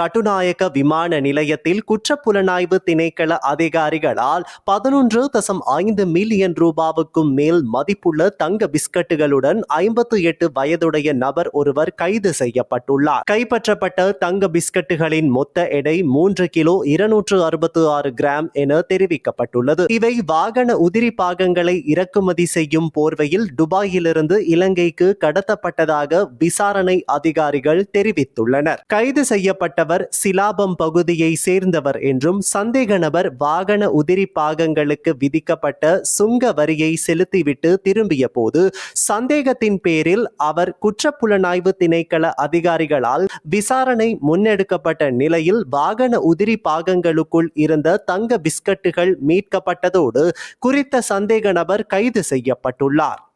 கட்டுநாயக்க விமான நிலையத்தில் குற்றப்புலனாய்வு திணைக்கள அதிகாரிகளால் பதினொன்று தசம் ஐந்து மில்லியன் ரூபாவுக்கும் மேல் மதிப்புள்ள தங்க பிஸ்கட்டுகளுடன் ஐம்பத்து எட்டு வயதுடைய நபர் ஒருவர் கைது செய்யப்பட்டுள்ளார். கைப்பற்றப்பட்ட தங்க பிஸ்கட்டுகளின் மொத்த எடை மூன்று கிலோ இருநூற்று அறுபத்து ஆறு கிராம் என தெரிவிக்கப்பட்டுள்ளது. இவை வாகன உதிரி பாகங்களை இறக்குமதி செய்யும் போர்வையில் துபாயிலிருந்து இலங்கைக்கு கடத்தப்பட்டதாக விசாரணை அதிகாரிகள் தெரிவித்துள்ளனர். கைது செய்யப்பட்டவர் சிலாபம் பகுதியை சேர்ந்தவர் என்றும் சந்தேக நபர் வாகன உதிரி பாகங்களுக்கு விதிக்கப்பட்ட சுங்க வரியை செலுத்திவிட்டு திரும்பிய போது சந்தேகத்தின் பேரில் அவர் குற்றப்புலனாய்வு திணைக்கள அதிகாரிகளால் விசாரணை முன்னெடுக்கப்பட்ட நிலையில் வாகன உதிரி பாகங்களுக்குள் இருந்த தங்க பிஸ்கட்டுகள் மீட்கப்பட்டதோடு குறித்த சந்தேக நபர் கைது செய்யப்பட்டுள்ளார்.